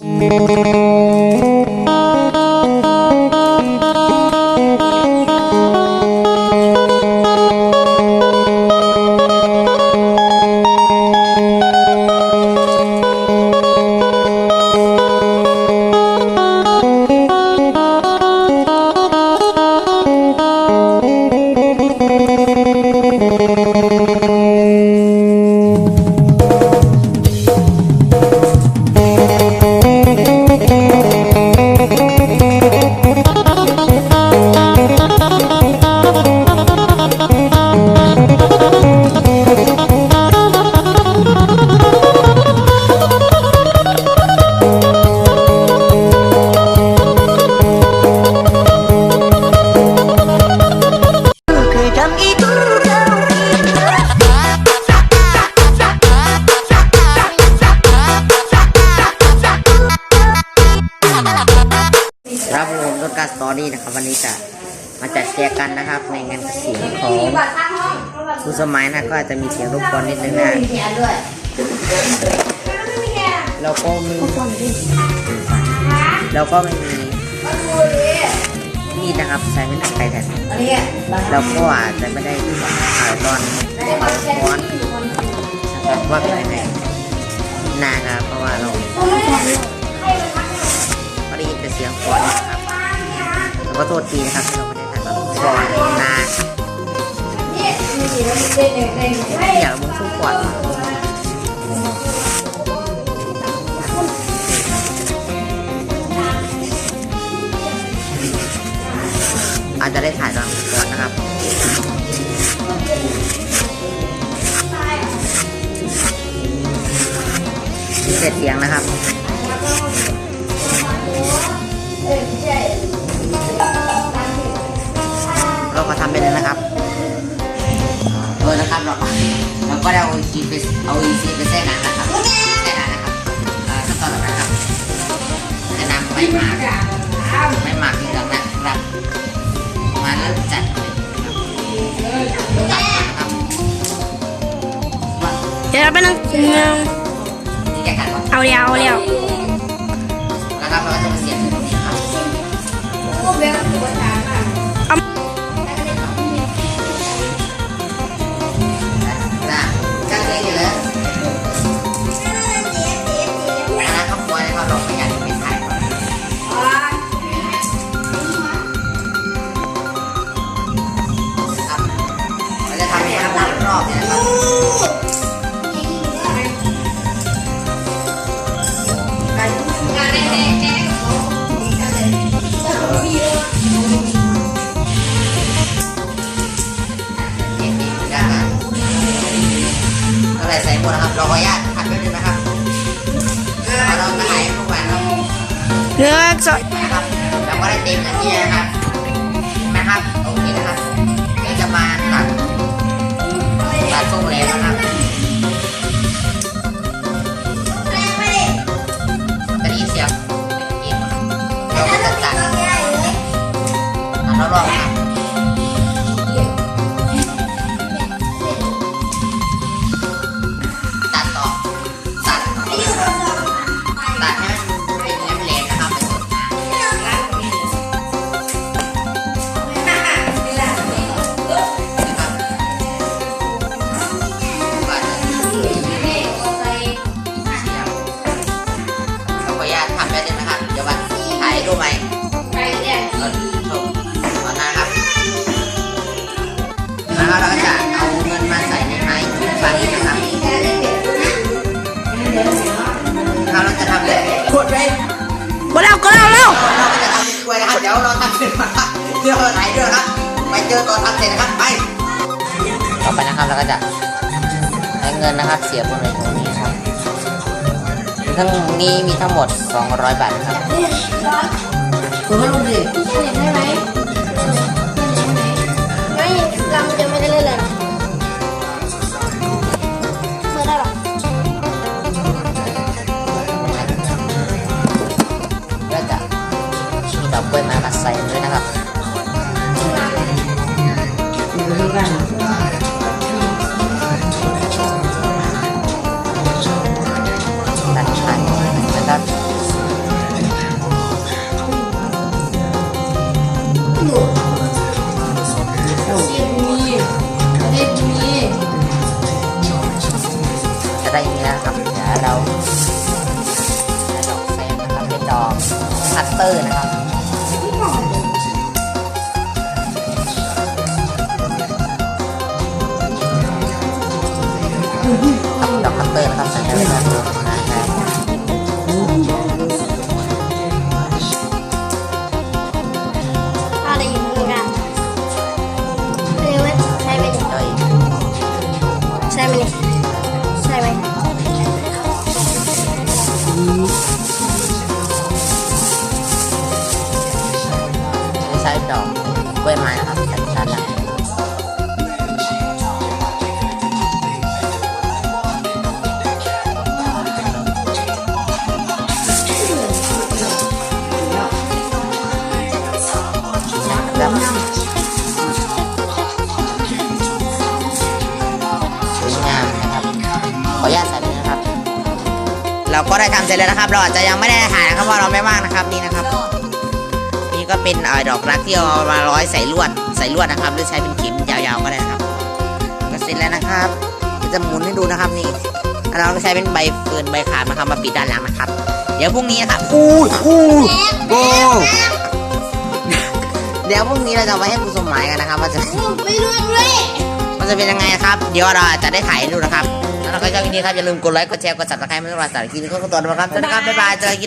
Mm-hmm. ผมต้นกาสตอรี่นะครับ วันนี้จะมาจัดแจกกันนะครับ ในงานเสียงของคุณสมัยนะก็อาจจะมีเสียงรบกวนนิดนึงนะเราก็มีเราก็ไม่มีมีดนะครับใช้ไม่ได้แทนเราก็อาจจะไม่ได้ถ่ายตอนฟ้อนนะครับว่าเป็นยังไงนะครับเพราะว่าเราก็ได้ยินแต่เสียงฟ้อนนะครับ ก็โทษทีนะครับที่เราไม่ได้ถ่ายตอนฟ้อนนะอยากมุ้งสู้ก่อนอาจจะได้ถ่ายตอนก่อนนะครับเสร็จเสียงนะครับ เราก็ทำไปเลยนะครับเออนะครับเราเราก็ได้เอาอีซีไปเอาอีซีไปแช่น้ำนะครับแช่น้ำนะครับเอ่อขั้นตอนต่อไปนะครับแช่น้ำไม่หมากไม่หมากที่เหลืองนะครับ มาเริ่มจัดเลยนะครับเดี๋ยวเราไปนั่งเงานี่แกะกันก่อนเอาเดียวเอาเดียว เขาควรให้เขางไปยันไม่ถ่ายก่อนครับเราจะทำให้ทำรอบเนี่ยนะครับเด็กๆนะครับอะไรใส่หมดนะครับรอขออนุญาตผัดไว้ด้วยนะครับ เนื้อสดนะครับแล้วก็ได้เต็มนาทีนะครับนะครับตรงนี้นะครับก็จะมาตัดตัดส้มแล้วนะครับ เราเราจะทำเลยขวดไปก็แล้วก็แล้วแล้วเราก็จะทำเป็นกล้วยนะครับ เดี๋ยวเราทำเสร็จมาครับเดี๋ยวเราถ่ายด้วยนะครับ ไปเจอตอนทำเสร็จนะครับ ไป ต่อไปนะครับเราก็จะให้เงินนะครับ เสียบนในตรงนี้นะครับ ทั้งนี้มีทั้งหมด 200 บาทนะครับคุณไม่รู้ดิไม่ ตัดไปจะตัดจะได้นี้นะครับเดี๋วราดอกแซมนะครับเป็นดอกคัตเตอร์นะครับ ใส่ในแบบนี้นะครับถ้า เราก็ได้ทำเสร็จแล้วนะครับ เราอาจจะยังไม่ได้ถ่ายนะครับว่าเราไม่ว่างนะครับนี่นะครับ นี่ก็เป็นเอ่อดอกรักที่เอามาร้อยใส่ลวดใส่ลวดนะครับ หรือใช้เป็นเข็มยาวๆก็ได้นะครับ ก็เสร็จแล้วนะครับเดี๋ยวจะหมุนให้ดูนะครับนี่แล้วเราก็ใช้เป็นใบเฟิร์นใบขาดมาทำมาปิดด้านหลังนะครับ เดี๋ยวพรุ่งนี้นะครับอู้อู้โอ้เดี๋ยวพรุ่งนี้เราจะเอาไว้ให้ผู้สมหมายกันนะครับว่าจะไม่รู้เลยมันจะเป็นยังไงครับ เดี๋ยวเราจะได้ถ่ายให้ดูนะครับ แล้วเราก็จะวิดีครับอย่าลืมกดไลค์กดแชร์กดซับสไครต์ไม่ต้องรอสารกินก็ตัวนะครับสวัสดีครับบ๊ายบายเจอกันนะ